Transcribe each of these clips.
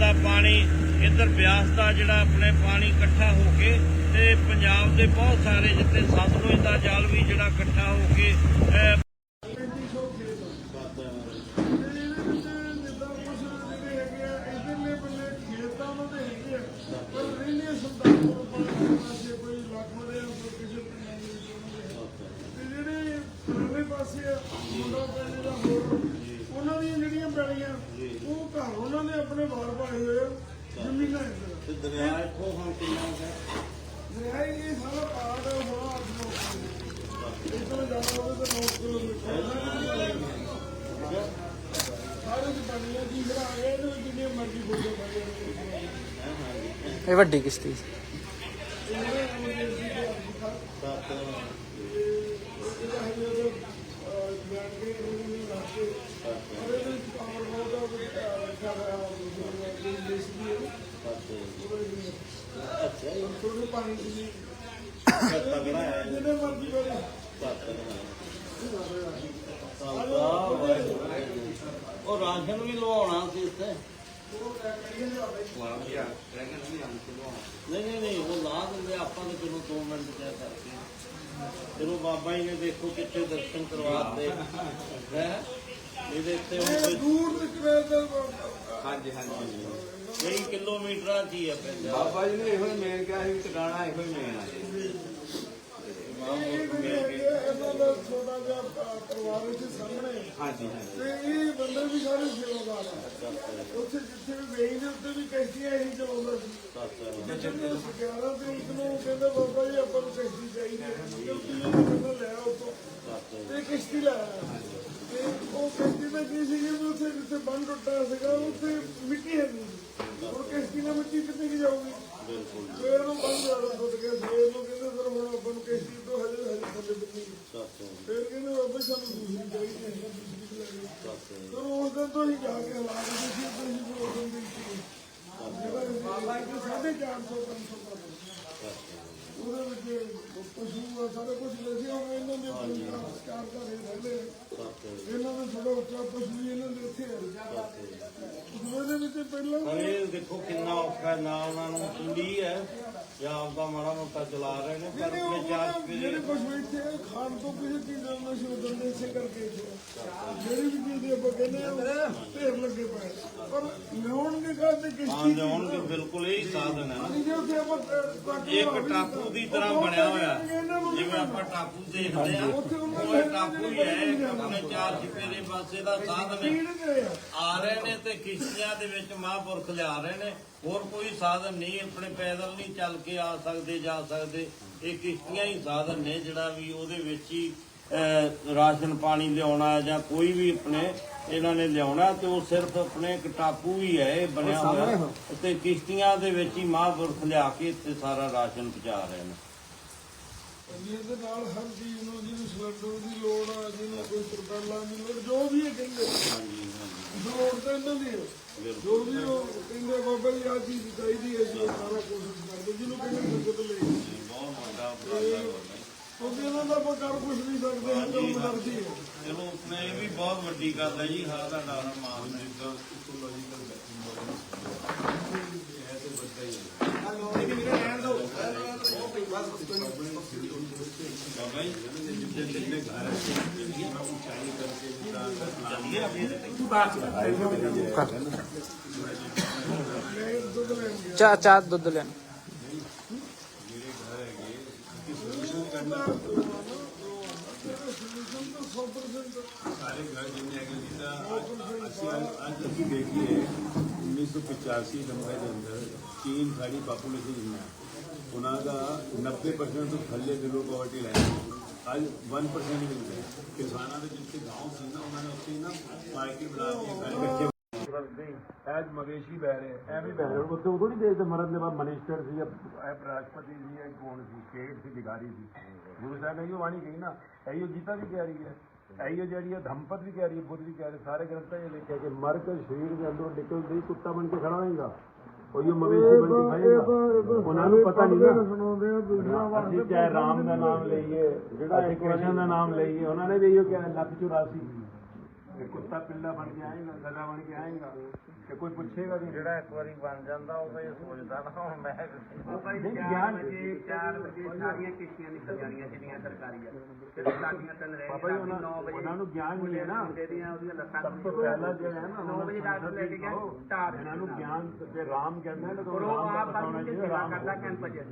ਦਾ ਪਾਣੀ, ਇੱਧਰ ਬਿਆਸ ਦਾ ਜਿਹੜਾ ਆਪਣੇ ਪਾਣੀ ਇਕੱਠਾ ਹੋ ਕੇ ਤੇ ਪੰਜਾਬ ਦੇ ਬਹੁਤ ਸਾਰੇ ਜਿੱਥੇ ਸਤਲੁਜ ਦਾ ਜਲ ਵੀ ਜਿਹੜਾ ਇਕੱਠਾ ਹੋ ਕੇ ਅਹ, ਉਹਨਾਂ ਦੀਆਂ ਜਿਹੜੀਆਂ ਪੈਲੀਆਂ ਉਹ ਘਰ ਉਹਨਾਂ ਨੇ ਆਪਣੇ ਬਾਹਰ ਪਾਏ ਹੋਏ ਆ ਜ਼ਮੀਨਾਂ ਇੱਧਰ। ਤੇ ਦਰਿਆ ਇੱਥੋਂ ਹੁਣ ਕਿੰਨਾ ਹੋ ਗਿਆ? ਦਰਿਆ ਹੀ ਇਹ ਸਾਰਾ ਪਾੜ ਹੋਣਾ ਅੱਜ ਇਧਰ ਜਾਣਾ ਹੋਵੇ ਤਾਂ 9 ਕਿਲੋਮੀਟਰ ਸਾਰੇ ਦੀ ਪਾਣੀਆਂ ਦੀ ਜਿਹੜਾ ਆ ਗਿਆ ਇਹਦੇ ਵਿੱਚ ਜਿੰਨੀਆਂ ਮਰਜ਼ੀ ਬੋਲੋ ਪਾਈਆਂ ਇਹ ਵੱਡੀ ਕਿਸ਼ਤੀ ਜਿੰਨੇ ਮਰਜ਼ੀ ਵੇਲੇ ਉਹ ਰਾਸ਼ਨ ਵੀ ਲਵਾਉਣਾ ਸੀ ਇੱਥੇ। ਨਹੀਂ ਨਹੀਂ ਨਹੀਂ ਉਹ ਲਾ ਦਿੰਦੇ ਆਪਾਂ ਤਾਂ ਚਲੋ 2 ਮਿੰਟ ਕਹਿ ਸਕਦੇ ਚਲੋ ਬਾਬਾ ਜੀ ਨੇ ਦੇਖੋ ਕਿੱਥੇ ਦਰਸ਼ਨ ਕਰਵਾਤੇ ਹੈ? ਇਹਦੇ ਉੱਤੇ ਹੁਣ ਦੂਰ ਤੱਕ ਵੇਲੇ ਹਾਂਜੀ ਹਾਂਜੀ। ਕਈ ਕਿਲੋਮੀਟਰਾਂ 'ਚ ਹੀ ਪੈਂਦਾ। ਬਾਬਾ ਜੀ ਨੇ ਇਹੋ ਹੀ ਮੇਨ ਕਿਹਾ ਸੀ ਟਿਕਾਣਾ ਇਹੋ ਹੀ ਮੇਨ ਆ। ਜੀ ਇਹਨਾਂ ਦਾ ਛੋਟਾ ਜਿਹਾ ਪ- ਪਰਿਵਾਰ ਵਿੱਚ ਸਾਹਮਣੇ ਹਾਂਜੀ ਹਾਂਜੀ। ਤੇ ਇਹ ਬੰਦੇ ਵੀ ਸਾਰੇ ਸੇਵਾਦਾਰ ਆ ਉੱਥੇ ਜਿੱਥੇ ਵੀ ਵੇਈ ਦੇ ਉੱਤੇ ਵੀ ਕਸ਼ਤੀਆਂ ਇਹੀ ਚਲਾਉਂਦਾ ਸੀ ਜਦੋਂ 11 ਤਰੀਕ ਨੂੰ ਕਹਿੰਦੇ ਬਾਬਾ ਜੀ ਆਪਾਂ ਨੂੰ ਕਸ਼ਤੀ ਚਾਹੀਦੀ ਹੈ ਕਿਉਂਕਿ ਇਹ ਕਹਿੰਦਾ ਲੈ ਆਓ ਤੋਂ ਤੇ ਕਸ਼ਤੀ ਲੈ ਆਇਆ। ਤੇ ਉਹ ਕਸ਼ਤੀ ਦਾ ਕੀ ਸੀ ਕਿ ਉੱਥੇ ਜਿੱਥੇ ਬੰਨ ਟੁੱਟਾ ਸੀਗਾ, ਉੱਥੇ ਮਿੱਟੀ ਹੈ ਨਹੀਂ ਉਹ ਕਸ਼ਤੀ ਨਾਲ ਮਿੱਟੀ ਕਿੱਥੇ ਕੀ ਜਾਊਗੀ? ਸਵੇਰ ਨੂੰ ਬੰਨ ਜਾਣਾ ਟੁੱਟ ਗਿਆ ਸਵੇਰ ਨੂੰ ਕਹਿੰਦੇ ਸਰ ਹੁਣ ਆਪਾਂ ਨੂੰ ਕਸ਼ਤੀ ਤੋਂ ਹਜੇ ਹਜੇ ਥੱਲੇ ਬੰਨੀ ਫਿਰ ਕਹਿੰਦੇ ਬਾਬਾ ਸਾਨੂੰ ਦੂਸਰੀ ਚਾਹੀਦੀ ਹੈ ਦੂਸਰੀ ਗਏ ਫਿਰ ਉਸ ਦਿਨ ਤੋਂ ਹੀ ਜਾ ਕੇ ਹਾਲਾਤ ਦੇ ਸੀ ਤੇ ਹੀ ਫਿਰ ਉਸ ਦਿਨ ਦੀ ਸੀ ਬਾਬਾ ਜੀ ਸਾਢੇ 400 500 ਦਾ ਉਹਦੇ ਵਿੱਚ ਪਸ਼ੂ ਆ ਸਾਰਾ ਕੁਝ ਲਿਖਿਆ ਹੋਇਆ ਇਹਨਾਂ ਦੇ ਚਾਰ ਦਾ ਰੇਟ ਹੈਗੇ ਇਹਨਾਂ ਦਾ ਥੋੜਾ ਉੱਚਾ ਪਸ਼ੂ ਵੀ ਇਹਨਾਂ ਦੇ ਇੱਥੇ ਆ। ਉਹਦੇ ਵਿੱਚ ਪਹਿਲਾਂ ਦੇਖੋ ਕਿੰਨਾ ਔਖਾ ਹੈ, ਨਾ ਉਹਨਾਂ ਨੂੰ ਕੁੰਡੀ ਹੈ। ਜਾਂ ਆਪਦਾ ਮਾੜਾ ਮੋਟਾ ਚਲਾ ਰਹੇ ਨੇ ਪਰ ਜਿਹੜੇ ਆਪਣੇ ਉਹ ਜਿਹੜੇ ਪਸ਼ੂ ਇੱਥੇ ਆ, ਖਾਣ ਤੋਂ ਕਿਸੇ ਚੀਜ਼ ਦਾ ਨਸ਼ੇ ਉਦੋਂ ਦੇ ਇਸੇ ਕਰਕੇ ਇੱਥੇ ਆ। ਜਿਹੜੀ ਵੀ ਚੀਜ਼ ਦੇ ਆਪਾਂ ਕਹਿੰਦੇ ਆ ਉਹ ਢੇਰ ਲੱਗੇ ਪਏ ਪਰ ਲਿਆਉਣ ਦੇ ਕਾਹਦੇ ਹਾਂ ਕਿਸ਼ਤੀ ਲਿਆਉਣ ਦੇ ਬਿਲਕੁਲ ਇਹ ਹੀ ਸਾਧਨ ਹੈ ਨਾ। ਜੇ ਉੱਥੇ ਆਪਾਂ ਟਰੱਕ ਇੱਕ ਟਾਪੂ ਦੀ ਤਰ੍ਹਾਂ ਬਣਿਆ ਹੋਇਆ। ਜਿਵੇਂ ਆਪਾਂ ਟਾਪੂ ਦੇਖਦੇ ਆ ਉਹ ਇਹ ਟਾਪੂ ਹੀ ਹੈ ਆਪਣੇ ਚਾਰ ਚਿਪੇਰੇ ਪਾਸੇ ਦਾ ਸਾਧਨ ਹੈ। ਪੀਣ ਗਏ ਆ। ਆ ਨੇ ਤੇ ਕਿਸ਼ਤੀਆਂ ਦੇ ਵਿੱਚ ਮਹਾਂਪੁਰਖ ਲਿਆ ਰਹੇ ਨੇ। ਹੋਰ ਕੋਈ ਸਾਧਨ ਨਹੀਂ ਆਪਣੇ ਪੈਦਲ ਨਹੀਂ ਚੱਲ ਕੇ ਆ ਸਕਦੇ ਜਾ ਸਕਦੇ। ਇਹ ਕਿਸ਼ਤੀਆਂ ਹੀ ਸਾਧਨ ਨੇ ਜਿਹੜਾ ਵੀ ਉਹਦੇ ਵਿੱਚ ਹੀ ਰਾਸ਼ਨ ਪਾਣੀ ਲਿਆਉਣਾ ਜਾਂ ਕੋਈ ਵੀ ਆਪਣੇ ਇਹਨਾਂ ਨੇ ਲਿਆਉਣਾ ਤੇ ਉਹ ਸਿਰਫ ਆਪਣੇ ਇੱਕ ਟਾਪੂ ਹੀ ਹੈ ਇਹ ਬਣਿਆ ਹੋਇਆ। ਤੇ ਕਿਸ਼ਤੀਆਂ ਦੇ ਵਿੱਚ ਹੀ ਮਹਾਂਪੁਰਖ ਲਿਆ ਕੇ ਇੱਥੇ ਸਾਰਾ ਰਾਸ਼ਨ ਪਹੁੰਚਾ ਰਹੇ ਨੇ। ਇਹਦੇ ਨਾਲ ਹਰ ਚੀਜ਼ ਨੂੰ ਜਿਹਨੂੰ ਸਿਲੰਡਰ ਦੀ ਲੋੜ ਆ ਜਿਹਨੂੰ ਕੋਈ ਤਰਪਾਲਾਂ ਦੀ ਲੋੜ ਜੋ ਵੀ ਇਹ ਕਹਿੰਦੇ ਲੋੜ ਤਾਂ ਇਹਨਾਂ ਦੀ ਹੈ ਜੋ ਵੀ ਉਹ ਕਹਿੰਦੇ ਬਾਬਾ ਜੀ ਆ ਚੀਜ਼ ਚਾਹੀਦੀ ਹੈ ਜੀ ਸਾਰਾ ਕੋਸ਼ਿਸ਼ ਕਰਦੇ ਜਿਹਨੂੰ ਕਹਿੰਦੇ ਮਦਦ ਲਈ। ਬਹੁਤ ਵੱਡਾ ਉਪਰਾਲਾ ਕਿਉਂਕਿ ਇਹਨਾਂ ਦਾ ਆਪਾਂ ਕੁਝ ਨਹੀਂ ਸਕਦੇ ਹਾਂ ਜੋ ਮਰਜ਼ੀ ਹੈ ਚਲੋ ਮੈਂ ਇਹ ਵੀ ਬਹੁਤ ਵੱਡੀ ਗੱਲ ਹੈ ਜੀ ਹਾਂ ਤੁਹਾਡਾ ਮਾਨ ਜੀ ਦਾ ਇਕੋਲੋਜੀਕਲ ਹੈ ਤੇ ਵੱਡਾ ਹੈ ਦੁੱਧ ਲੈਣ ਗਿਆ ਚਾਹ ਚਾਹ ਦੁੱਧ ਲੈਣ ਸੋਲੂਸ਼ਨ ਤਾਂ 100% ਸਾਰੇ ਘਰ ਜਿੰਨੇ ਹੈਗੇ ਜੀ ਤਾਂ ਅੱਜ- ਅਸੀਂ ਅੱਜ ਅਸੀਂ ਦੇਖੀਏ 1985 ਨੰਬਰ ਉਹਨਾਂ ਦਾ 90% ਤੋਂ ਥੱਲੇ ਦੇ ਪਾਵਰਟੀ ਲਾਈਨ ਅੱਜ 1% ਮਿਲ ਗਿਆ ਕਿਸਾਨਾਂ ਦੇ ਜਿੱਥੇ ਗਾਉਂ ਸੀ ਨਾ, ਉਹਨਾਂ ਨੇ ਉੱਥੇ ਨਾ ਮਾਰਕੀਟ ਬਣਾ ਕੇ ਸਾਰੇ ਐਜ ਮਵੇਸ਼ੀ ਬਹਿ ਰਹੇ ਐ ਵੀ ਬਹਿ ਰਹੇ। ਉੱਥੇ ਉਦੋਂ ਨਹੀਂ ਦੇਖਦੇ ਮਰਨ ਦੇ ਬਾਅਦ ਮਨਿਸਟਰ ਸੀ, ਜਾਂ ਰਾਸ਼ਟਰਪਤੀ ਸੀ, ਜਾਂ ਕੌਣ ਸੀ ਖੇਡ ਸੀ ਵਿਗਾਰੀ ਸੀ। ਗੁਰੂ ਸਾਹਿਬ ਇਹੋ ਬਾਣੀ ਕਹੀ ਨਾ, ਇਹੋ ਗੀਤਾ ਵੀ ਕਹਿ ਰਹੀ ਹੈ। ਇਹੋ ਜਿਹੜੀ ਹੈ ਧੰਪਤ ਵੀ ਕਹਿ ਰਹੀ ਹੈ, ਬੁੱਧ ਵੀ ਕਹਿ ਰਹੇ, ਸਾਰੇ ਗ੍ਰੰਥਾਂ 'ਚ ਲਿਖਿਆ ਕਿ ਮਰ ਕੇ ਸਰੀਰ ਦੇ ਅੰਦਰੋਂ ਨਿਕਲਦੇ ਕੁੱਤਾ ਬਣ ਕੇ ਖੜਾ ਹੋਏਗਾ। ਉਹ ਜੋ ਮਵੇਸ਼ੀ ਬਣ ਕੇ ਖਾਏਗਾ ਉਹਨਾਂ ਨੂੰ ਪਤਾ ਨਹੀਂ ਨਾ। ਅਸੀਂ ਚਾਹੇ ਰਾਮ ਦਾ ਨਾਮ ਲਈਏ ਜਿਹੜਾ ਕ੍ਰਿਸ਼ਨ ਦਾ ਨਾਮ ਲਈਏ ਉਹਨਾਂ ਨੇ ਵੀ ਇਹੋ ਕਿਹਾ ਲੱਖ 84 ਕੁੱਤਾ ਪਿੱਲਾ ਬਣ ਕੇ ਆਏਗਾ ਗਧਾ ਬਣ ਕੇ ਆਏਗਾ ਤੇ ਕੋਈ ਪੁੱਛੇਗਾ ਨਹੀਂ ਜਿਹੜਾ ਇੱਕ ਵਾਰੀ ਬਣ ਜਾਂਦਾ ਉਹ ਤਾਂ ਇਹ ਸੋਚਦਾ ਨਾ ਹੁਣ ਮੈਂ ਉਹ ਭਾਈ 4 ਵਜੇ 4 ਵਜੇ ਸਾਰੀਆਂ ਕਿਸ਼ਤੀਆਂ ਨਿਕਲ ਜਾਣੀਆਂ ਜਿੰਨੀਆਂ ਸਰਕਾਰੀ ਆ। ਤੇ ਸਾਡੀਆਂ ਤਿੰਨ ਰਹਿ ਬਾਬਾ ਜੀ ਉਹਨਾਂ 9 ਵਜੇ ਉਹਨਾਂ ਨੂੰ ਗਿਆਨ ਨਹੀਂ ਹੈ ਨਾ। ਉਹਦੀਆਂ ਲੱਤਾਂ ਸਭ ਤੋਂ ਪਹਿਲਾਂ ਜਿਹੜਾ ਹੈ ਨਾ 9 ਵਜੇ ਡਾਕਟਰ ਲੈ ਕੇ ਗਿਆ ਟਾਪ ਇਹਨਾਂ ਨੂੰ ਗਿਆਨ ਤੇ ਰਾਮ ਕਹਿੰਦਾ ਪਰ ਉਹ ਆਪ ਬਾਕੀ ਤੇ ਸੇਵਾ ਕਰਦਾ ਕੈਂਪ 'ਚ।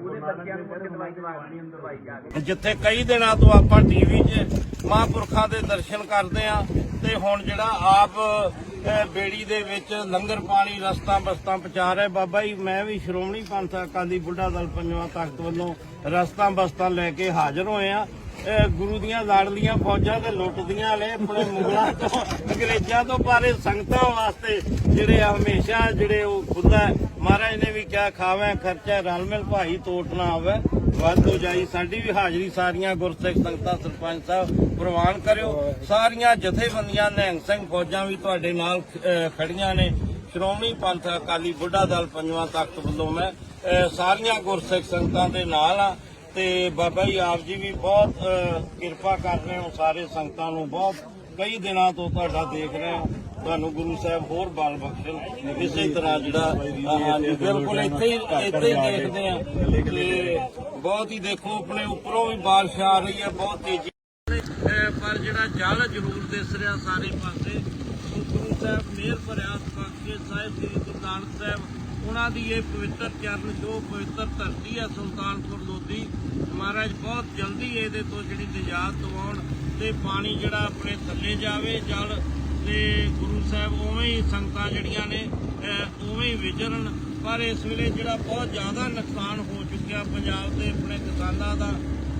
ਉਹਦੇ ਬੱਚਿਆਂ ਨੂੰ ਮੁੜ ਕੇ ਦਵਾਈ ਦਵਾ ਦਵਾਈ ਜਾ ਕੇ। ਜਿੱਥੇ ਕਈ ਦਿਨਾਂ ਤੋਂ ਆਪਾਂ ਟੀਵੀ 'ਚ ਮਹਾਂਪੁਰਖਾਂ ਦੇ ਦਰਸ਼ਨ ਕਰਦੇ ਆ ਤੇ ਹੁਣ ਜਿਹੜਾ ਆਪ ਬੇੜੀ ਦੇ ਵਿੱਚ ਲੰਗਰ ਪਾਣੀ ਰਸਤਾ ਬਸਤਾ ਪਹੁੰਚਾ ਰਿਹਾ ਬਾਬਾ ਜੀ, ਮੈਂ ਵੀ ਸ਼੍ਰੋਮਣੀ ਪੰਥ ਅਕਾਲੀ ਬੁੱਢਾ ਦਲ ਪੰਜਵਾਂ ਤਖਤ ਵੱਲੋਂ ਰਸਤਾ ਬਸਤਾ ਲੈ ਕੇ ਹਾਜ਼ਰ ਹੋਏ ਆ। ਗੁਰੂ ਦੀਆਂ ਲਾੜਲੀਆਂ ਫੌਜਾਂ ਤੇ ਲੁੱਟਦੀਆਂ ਨੇ, ਆਪਣੇ ਮੁਗਲਾਂ ਤੋਂ, ਅੰਗਰੇਜ਼ਾਂ ਤੋਂ, ਪਾਰੇ ਸੰਗਤਾਂ ਵਾਸਤੇ ਜਿਹੜੇ ਆ ਹਮੇਸ਼ਾ ਜਿਹੜੇ ਉਹ ਖੁਦਾ ਮਹਾਰਾਜ ਨੇ ਵੀ ਕਿਹਾ, ਖਾਵੇਂ, ਖਰਚਾ ਰਲ ਮਿਲ ਭਾਈ ਤੋਟ ਨਾ ਆਵੇ। ਵੱਧ ਹੋ ਜਾਈ, ਸਾਡੀ ਵੀ ਹਾਜ਼ਰੀ ਸਾਰੀਆਂ ਗੁਰਸਿੱਖ ਸੰਗਤਾਂ, ਸਰਪੰਚ ਸਾਹਿਬ, ਪ੍ਰਵਾਨ ਕਰਿਓ। ਸਾਰੀਆਂ ਜਥੇਬੰਦੀਆਂ ਨਿਹੰਗ ਸਿੰਘ ਫੌਜਾਂ ਵੀ ਤੁਹਾਡੇ ਨਾਲ ਖੜੀਆਂ ਨੇ। ਸ਼੍ਰੋਮਣੀ ਪੰਥ ਅਕਾਲੀ ਬੁੱਢਾ ਦਲ ਪੰਜਵਾਂ ਤਖਤ ਵੱਲੋਂ ਮੈਂ ਸਾਰੀਆਂ ਗੁਰਸਿੱਖ ਸੰਗਤਾਂ ਦੇ ਨਾਲ ਆ ਤੇ ਬਾਬਾ ਜੀ ਆਪ ਜੀ ਵੀ ਬਹੁਤ ਕਿਰਪਾ ਕਰ ਰਹੇ ਹੋ, ਸਾਰੇ ਸੰਗਤਾਂ ਨੂੰ ਬਹੁਤ। ਕਈ ਦਿਨਾਂ ਤੋਂ ਤੁਹਾਡਾ ਦੇਖ ਰਹੇ ਹਾਂ। ਤੁਹਾਨੂੰ ਗੁਰੂ ਸਾਹਿਬ ਹੋਰ ਬਲ ਬਖਸ਼ਣ। ਇਸੇ ਤਰ੍ਹਾਂ ਜਿਹੜਾ ਹਾਂਜੀ, ਬਿਲਕੁਲ ਇੱਥੇ ਹੀ ਇੱਥੇ ਹੀ ਦੇਖਦੇ ਆ ਤੇ ਬਹੁਤ ਹੀ ਦੇਖੋ, ਆਪਣੇ ਉੱਪਰੋਂ ਵੀ ਬਾਰਿਸ਼ ਆ ਰਹੀ ਹੈ, ਬਹੁਤ ਤੇਜ਼ੀ ਪਰ ਜਿਹੜਾ ਜਲ ਜ਼ਰੂਰ ਦਿਸ ਰਿਹਾ ਸਾਰੇ ਪਾਸੇ ਗੁਰੂ ਸਾਹਿਬ ਮਿਹਰ ਭਰਿਆ ਬਖਸ਼ੇ, ਸਾਹਿਬ ਸ੍ਰੀ ਗੁਰੂ ਨਾਨਕ ਸਾਹਿਬ, ਉਹਨਾਂ ਦੀ ਇਹ ਪਵਿੱਤਰ ਚਰਨ, ਜੋ ਪਵਿੱਤਰ ਧਰਤੀ ਹੈ ਸੁਲਤਾਨਪੁਰ ਲੋਧੀ, ਮਹਾਰਾਜ ਬਹੁਤ ਜਲਦੀ ਇਹਦੇ ਤੋਂ ਜਿਹੜੀ ਨਿਜਾਤ ਦਿਵਾਉਣ ਤੇ ਪਾਣੀ ਜਿਹੜਾ ਆਪਣੇ ਥੱਲੇ ਜਾਵੇ, ਜਲ ਤੇ ਗੁਰੂ ਸਾਹਿਬ ਉਵੇਂ ਹੀ ਸੰਗਤਾਂ ਜਿਹੜੀਆਂ ਨੇ ਉਵੇਂ ਹੀ ਵਿਚਰਨ, ਪਰ ਇਸ ਵੇਲੇ ਜਿਹੜਾ ਬਹੁਤ ਜ਼ਿਆਦਾ ਨੁਕਸਾਨ ਹੋ ਚੁੱਕਿਆ ਪੰਜਾਬ ਦੇ ਆਪਣੇ ਕਿਸਾਨਾਂ ਦਾ,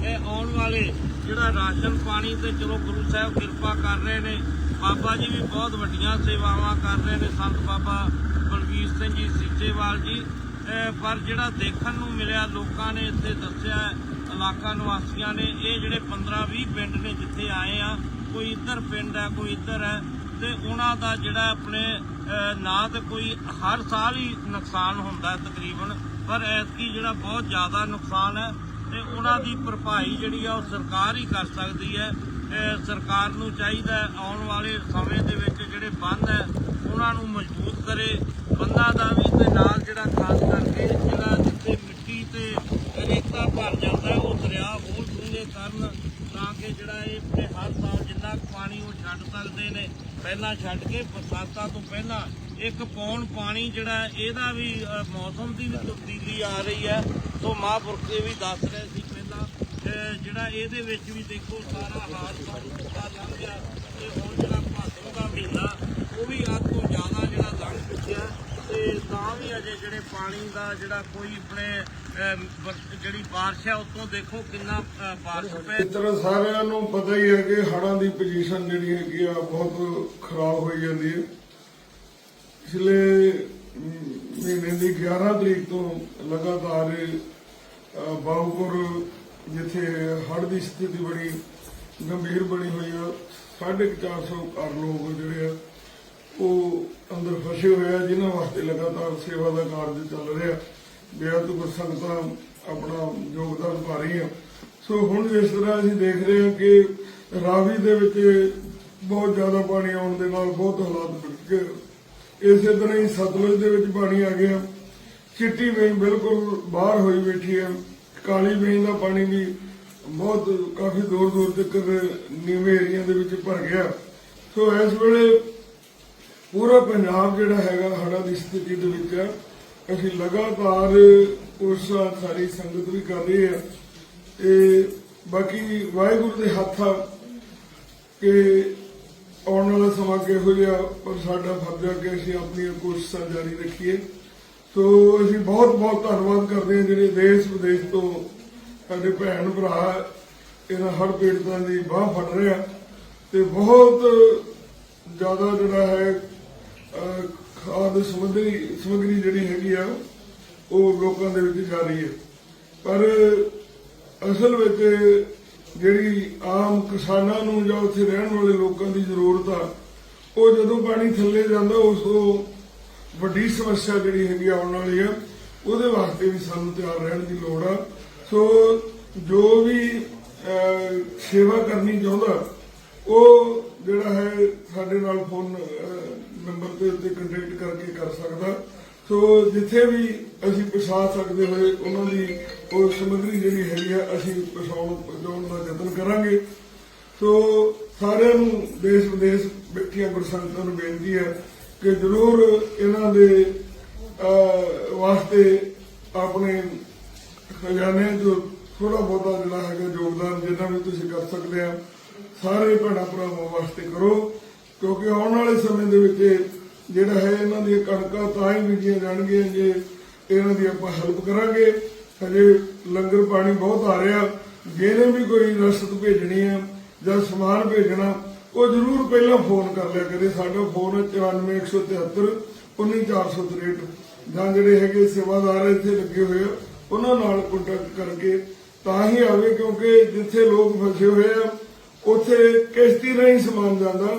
ਇਹ ਆਉਣ ਵਾਲੇ ਜਿਹੜਾ ਰਾਸ਼ਨ ਪਾਣੀ ਤੇ ਚਲੋ ਗੁਰੂ ਸਾਹਿਬ ਕਿਰਪਾ ਕਰ ਰਹੇ ਨੇ, ਬਾਬਾ ਜੀ ਵੀ ਬਹੁਤ ਵੱਡੀਆਂ ਸੇਵਾਵਾਂ ਕਰ ਰਹੇ ਨੇ ਸੰਤ ਬਾਬਾ ਬਲਵੀਰ ਸਿੰਘ ਜੀ ਸੀਚੇਵਾਲ ਜੀ ਪਰ ਜਿਹੜਾ ਦੇਖਣ ਨੂੰ ਮਿਲਿਆ, ਲੋਕਾਂ ਨੇ ਇੱਥੇ ਦੱਸਿਆ, ਇਲਾਕਾ ਨਿਵਾਸੀਆਂ ਨੇ, ਇਹ ਜਿਹੜੇ 15-20 ਪਿੰਡ ਨੇ ਜਿੱਥੇ ਆਏ ਆ, ਕੋਈ ਇੱਧਰ ਪਿੰਡ ਹੈ, ਕੋਈ ਇੱਧਰ ਹੈ ਤੇ ਉਹਨਾਂ ਦਾ ਜਿਹੜਾ ਆਪਣੇ ਨਾ ਤੇ ਕੋਈ ਹਰ ਸਾਲ ਹੀ ਨੁਕਸਾਨ ਹੁੰਦਾ ਤਕਰੀਬਨ, ਪਰ ਐਤਕੀ ਜਿਹੜਾ ਬਹੁਤ ਜ਼ਿਆਦਾ ਨੁਕਸਾਨ ਹੈ ਤੇ ਉਹਨਾਂ ਦੀ ਭਰਪਾਈ ਜਿਹੜੀ ਆ ਉਹ ਸਰਕਾਰ ਹੀ ਕਰ ਸਕਦੀ ਹੈ। ਸਰਕਾਰ ਨੂੰ ਚਾਹੀਦਾ ਆਉਣ ਵਾਲੇ ਸਮੇਂ ਦੇ ਵਿੱਚ ਜਿਹੜੇ ਬੰਦ ਹੈ, ਉਹਨਾਂ ਨੂੰ ਮਜ਼ਬੂਤ ਕਰੇ। ਬੰਦਾਂ ਦਾ ਵੀ ਤੇ ਨਾਲ ਜਿਹੜਾ ਖਾਸ ਕਰਕੇ ਜਿਹੜਾ ਜਿੱਥੇ ਮਿੱਟੀ ਤੇ ਰੇਤਾ ਭਰ ਜਾਂਦਾ ਉਹ ਦਰਿਆ ਹੋਰ ਡੂੰਘੇ ਕਰਨ ਤਾਂ ਕਿ ਜਿਹੜਾ ਇਹ ਹਰ ਸਾਲ ਜਿੰਨਾ ਕੁ ਪਾਣੀ ਉਹ ਛੱਡ ਸਕਦੇ ਨੇ ਪਹਿਲਾਂ ਛੱਡ ਕੇ ਬਰਸਾਤਾਂ ਤੋਂ ਪਹਿਲਾਂ ਇੱਕ ਪੌਣ ਪਾਣੀ ਜਿਹੜਾ ਇਹਦਾ ਵੀ ਮੌਸਮ ਦੀ ਵੀ ਤਬਦੀਲੀ ਆ ਰਹੀ ਹੈ। ਸੋ ਮਹਾਂਪੁਰਖ ਇਹ ਵੀ ਦੱਸ ਰਹੇ ਸੀ ਪਹਿਲਾਂ ਜਿਹੜਾ ਇਹਦੇ ਵਿੱਚ ਵੀ ਦੇਖੋ ਸਾਰਾ ਹਾਲ ਸਾਨੂੰ ਪਤਾ ਲੱਗ ਗਿਆ। ਤੇ ਹੁਣ ਜਿਹੜਾ ਭਾਦੋਂ ਦਾ ਮਹੀਨਾ, ਉਹ ਵੀ ਅੱਧ ਤੋਂ ਜ਼ਿਆਦਾ ਜਿਹੜਾ ਲੰਘ ਚੁੱਕਿਆ। ਤੇ ਤਾਂ ਵੀ ਅਜੇ ਜਿਹੜੇ ਪਾਣੀ ਦਾ ਜਿਹੜਾ ਕੋਈ ਆਪਣੇ ਜਿਹੜੀ ਬਾਰਿਸ਼ ਹੈ ਉਤੋਂ ਦੇਖੋ ਕਿੰਨਾ ਅ, ਪੈ ਇਸ ਸਾਰਿਆਂ ਨੂੰ ਪਤਾ ਹੀ ਹੈ ਕਿ ਹੜ੍ਹਾਂ ਦੀ ਪੋਜੀਸ਼ਨ ਜਿਹੜੀ ਹੈਗੀ ਆ ਬਹੁਤ ਖਰਾਬ ਹੋਈ ਜਾਂਦੀ ਹੈ। ਪਿਛਲੇ ਮਹੀਨੇ ਦੀ 11 ਤਰੀਕ ਤੋਂ ਲਗਾਤਾਰ ਅ, ਬਾਉਪੁਰ ਜਿੱਥੇ ਹੜ ਦੀ ਸਥਿਤੀ ਬੜੀ ਗੰਭੀਰ ਬਣੀ ਹੋਈ ਆ 450 ਘਰ ਲੋਕ ਜਿਹੜੇ ਆ ਉਹ ਅੰਦਰ ਫਸੇ ਹੋਏ ਆ, ਜਿਨ੍ਹਾਂ ਵਾਸਤੇ ਲਗਾਤਾਰ ਸੇਵਾ ਦਾ ਕਾਰਜ ਚੱਲ ਰਿਹਾ। ਬੇਅਦ ਕੁਝ ਸੰਗਤਾਂ ਆਪਣਾ ਯੋਗਦਾਨ ਪਾ ਰਹੀਆਂ। ਸੋ ਹੁਣ ਜਿਸ ਤਰ੍ਹਾਂ ਅਸੀਂ ਦੇਖ ਰਹੇ ਹਾਂ ਕਿ ਰਾਵੀ ਦੇ ਵਿੱਚ ਬਹੁਤ ਜ਼ਿਆਦਾ ਪਾਣੀ ਆਉਣ ਦੇ ਨਾਲ ਬਹੁਤ ਹਾਲਾਤ ਵਿਗੜ ਗਏ। ਇਸੇ ਤਰ੍ਹਾਂ ਹੀ ਸਤਲੁਜ ਦੇ ਵਿੱਚ ਪਾਣੀ ਆ ਗਿਆ। ਚਿੱਟੀ ਵੇਈ ਬਿਲਕੁਲ ਬਾਹਰ ਹੋਈ ਬੈਠੀ ਹੈ। ਕਾਲੀ ਵੇਈ ਦਾ ਪਾਣੀ ਵੀ ਬਹੁਤ ਕਾਫੀ ਦੂਰ ਦੂਰ ਤੱਕ ਨੀਵੇਂ ਏਰੀਆ ਦੇ ਵਿੱਚ ਭਰ ਗਿਆ। ਸੋ ਇਸ ਵੇਲੇ ਪੂਰਾ ਪੰਜਾਬ ਜਿਹੜਾ ਹੈਗਾ ਹੜ੍ਹਾਂ ਦੀ ਸਥਿਤੀ ਦੇ ਵਿੱਚ ਹੈ। ਅਸੀਂ ਲਗਾਤਾਰ ਉਸ ਸਾਰੀ ਸੰਗਤ ਵੀ ਕਰ ਰਹੀ ਹੈ। ਤੇ ਬਾਕੀ ਵਾਹਿਗੁਰੂ ਦੇ ਹੱਥ ਆ ਕਿ ਆਉਣ ਵਾਲਾ ਸਮਾਂ ਕਿਹੋ ਜਿਹਾ, ਪਰ ਸਾਡਾ ਫਰਜ਼ ਹੈ ਕਿ ਅਸੀਂ ਆਪਣੀਆਂ ਕੋਸ਼ਿਸ਼ਾਂ ਜਾਰੀ ਰੱਖੀਏ। ਸੋ ਅਸੀਂ ਬਹੁਤ ਬਹੁਤ ਧੰਨਵਾਦ ਕਰਦੇ ਹਾਂ ਜਿਹੜੇ ਦੇਸ਼ ਵਿਦੇਸ਼ ਤੋਂ ਸਾਡੇ ਭੈਣ ਭਰਾ ਇਹਨਾਂ ਹੜ੍ਹ ਪੀੜਤਾਂ ਦੀ ਬਾਹ ਫੜ ਰਹੇ ਰਿਹਾ ਤੇ ਬਹੁਤ ਜ਼ਿਆਦਾ ਜਿਹੜਾ ਹੈ ਖਾਦ ਸਮੱਗਰੀ ਸਮੱਗਰੀ ਜਿਹੜੀ ਹੈਗੀ ਆ, ਉਹ ਲੋਕਾਂ ਦੇ ਵਿੱਚ ਜਾ ਰਹੀ ਹੈ। ਪਰ ਅਸਲ ਵਿੱਚ ਜਿਹੜੀ ਆਮ ਕਿਸਾਨਾਂ ਨੂੰ ਜਾਂ ਉੱਥੇ ਰਹਿਣ ਵਾਲੇ ਲੋਕਾਂ ਦੀ ਜ਼ਰੂਰਤ ਆ, ਉਹ ਜਦੋਂ ਪਾਣੀ ਥੱਲੇ ਜਾਂਦਾ, ਉਸ ਤੋਂ ਵੱਡੀ ਸਮੱਸਿਆ ਜਿਹੜੀ ਹੈਗੀ ਆਉਣ ਵਾਲੀ ਆ, ਉਹਦੇ ਵਾਸਤੇ ਵੀ ਸਾਨੂੰ ਤਿਆਰ ਰਹਿਣ ਦੀ ਲੋੜ ਆ। ਸੋ ਜੋ ਵੀ ਸੇਵਾ ਕਰਨੀ ਚਾਹੁੰਦਾ, ਉਹ ਜਿਹੜਾ ਹੈ ਸਾਡੇ ਨਾਲ ਫੋਨ ਨੰਬਰ ਤੇ ਉੱਤੇ ਕੰਟੈਕਟ ਕਰਕੇ ਕਰ ਸਕਦਾ। ਸੋ ਜਿੱਥੇ ਵੀ ਅਸੀਂ ਪਹੁੰਚਾ ਸਕਦੇ ਹੋਏ, ਉਹਨਾਂ ਦੀ ਉਹ ਸਮੱਗਰੀ ਜਿਹੜੀ ਹੈਗੀ ਆ, ਅਸੀਂ ਪਹੁੰਚਾਉਣ ਪਹੁੰਚਾਉਣ ਦਾ ਯਤਨ ਕਰਾਂਗੇ। ਸੋ ਸਾਰਿਆਂ ਨੂੰ ਦੇਸ਼ ਵਿਦੇਸ਼ ਬੈਠੀਆਂ ਗੁਰਸੰਗਤਾਂ ਨੂੰ ਬੇਨਤੀ ਹੈ ਕਿ ਜ਼ਰੂਰ ਇਹਨਾਂ ਦੇ ਵਾਸਤੇ ਆਪਣੇ ਖਜ਼ਾਨੇ ਜੋ ਥੋੜਾ ਬਹੁਤਾ ਜਿਹੜਾ ਹੈਗਾ ਯੋਗਦਾਨ ਜਿੰਨਾ ਵੀ ਤੁਸੀਂ ਕਰ ਸਕਦੇ ਆ, ਸਾਰੇ ਭੈਣਾਂ ਭਰਾਵਾਂ ਵਾਸਤੇ ਕਰੋ। ਕਿਉਂਕਿ ਆਉਣ ਵਾਲੇ ਸਮੇਂ ਦੇ ਵਿੱਚ ਜਿਹੜਾ ਹੈ ਇਹਨਾਂ ਦੀਆਂ ਕਣਕਾਂ ਤਾਂ ਹੀ ਬੀਜੀਆਂ ਜਾਣਗੀਆਂ ਜੇ ਇਹਨਾਂ ਦੀ ਆਪਾਂ ਹੈਲਪ ਕਰਾਂਗੇ। ਹਜੇ ਲੰਗਰ ਪਾਣੀ ਬਹੁਤ ਆ ਰਿਹਾ। ਜਿਹਨੇ ਵੀ ਕੋਈ ਰਸ਼ਤ ਭੇਜਣੀ ਆ ਜਾਂ ਸਮਾਨ ਭੇਜਣਾ, ਉਹ ਜ਼ਰੂਰ ਪਹਿਲਾਂ ਫੋਨ ਕਰ ਲਿਆ ਕਰੇ। ਸਾਡਾ ਫੋਨ ਹੈ 94173 19463 ਜਾਂ ਜਿਹੜੇ ਹੈਗੇ ਸੇਵਾਦਾਰ ਇੱਥੇ ਲੱਗੇ ਹੋਏ ਆ, ਉਹਨਾਂ ਨਾਲ ਕੰਟੈਕਟ ਕਰਕੇ ਤਾਂ ਹੀ ਆਵੇ ਕਿਉਂਕਿ ਜਿੱਥੇ ਲੋਕ ਫਸੇ ਹੋਏ ਆ, ਉੱਥੇ ਕਿਸ਼ਤੀ ਨਹੀਂ ਸਮਾਨ ਜਾਂਦਾ।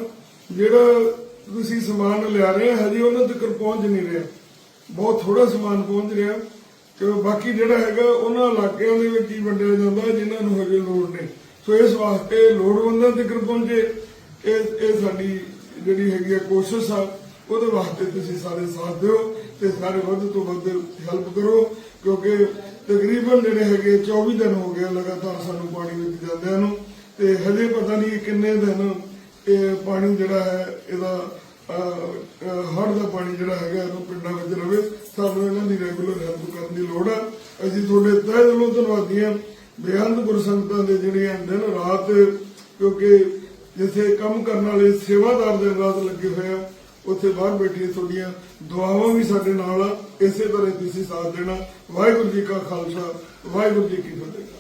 ਜਿਹੜਾ ਤੁਸੀਂ ਸਮਾਨ ਲਿਆ ਰਹੇ ਆ ਹਜੇ ਉਹਨਾਂ ਤੱਕ ਪਹੁੰਚ ਨਹੀਂ ਰਿਹਾ। ਬਹੁਤ ਥੋੜਾ ਸਮਾਨ ਪਹੁੰਚ ਰਿਹਾ ਤੇ ਬਾਕੀ ਜਿਹੜਾ ਹੈਗਾ, ਉਹਨਾਂ ਇਲਾਕਿਆਂ ਦੇ ਵਿੱਚ ਹੀ ਵੰਡਿਆ ਜਾਂਦਾ ਜਿਨ੍ਹਾਂ ਨੂੰ ਹਜੇ ਲੋੜ ਨਹੀਂ। ਸੋ ਇਸ ਵਾਸਤੇ ਲੋੜਵੰਦਾਂ ਤੱਕ ਪਹੁੰਚੇ। ਇਹ ਇਹ ਸਾਡੀ ਜਿਹੜੀ ਹੈਗੀ ਆ ਕੋਸ਼ਿਸ਼ ਆ, ਉਹਦੇ ਵਾਸਤੇ ਤੁਸੀਂ ਸਾਰੇ ਸਾਥ ਦਿਓ ਤੇ ਸਾਰੇ ਵੱਧ ਤੋਂ ਵੱਧ ਹੈਲਪ ਕਰੋ, ਕਿਉਂਕਿ ਤਕਰੀਬਨ ਜਿਹੜੇ ਹੈਗੇ 24 ਦਿਨ ਹੋ ਗਏ ਲਗਾਤਾਰ ਸਾਨੂੰ ਪਾਣੀ ਵਿੱਚ ਜਾਂਦਿਆਂ ਨੂੰ, ਤੇ ਹਜੇ ਪਤਾ ਨਹੀਂ ਕਿੰਨੇ ਦਿਨ ਇਹ ਪਾਣੀ ਜਿਹੜਾ ਹੈ, ਇਹਦਾ ਹੜ ਦਾ ਪਾਣੀ ਜਿਹੜਾ ਹੈਗਾ ਇਹਨੂੰ ਪਿੰਡਾਂ ਵਿੱਚ ਰਵੇ। ਸਾਨੂੰ ਇਹਨਾਂ ਦੀ ਰੈਗੂਲਰ ਹੈਲਪ ਕਰਨ ਦੀ ਲੋੜ ਆ। ਅਸੀਂ ਤੁਹਾਡੇ ਤਹਿ ਦਿਲੋਂ ਧੰਨਵਾਦੀ ਹਾਂ। ਬੇਅੰਤ ਗੁਰਸੰਗਤਾਂ ਦੇ ਜਿਹੜੀਆਂ ਦਿਨ ਰਾਤ, ਕਿਉਂਕਿ ਜਿੱਥੇ ਕੰਮ ਕਰਨ ਵਾਲੇ ਸੇਵਾਦਾਰ ਦਿਨ ਰਾਤ ਲੱਗੇ ਹੋਏ ਆ, ਉੱਥੇ ਬਾਹਰ ਬੈਠੀ ਤੁਹਾਡੀਆਂ ਦੁਆਵਾਂ ਵੀ ਸਾਡੇ ਨਾਲ ਆ। ਇਸੇ ਤਰ੍ਹਾਂ ਤੁਸੀਂ ਸਾਥ ਦੇਣਾ। ਵਾਹਿਗੁਰੂ ਜੀ ਕਾ ਖਾਲਸਾ, ਵਾਹਿਗੁਰੂ ਜੀ ਕੀ ਫਤਿਹ।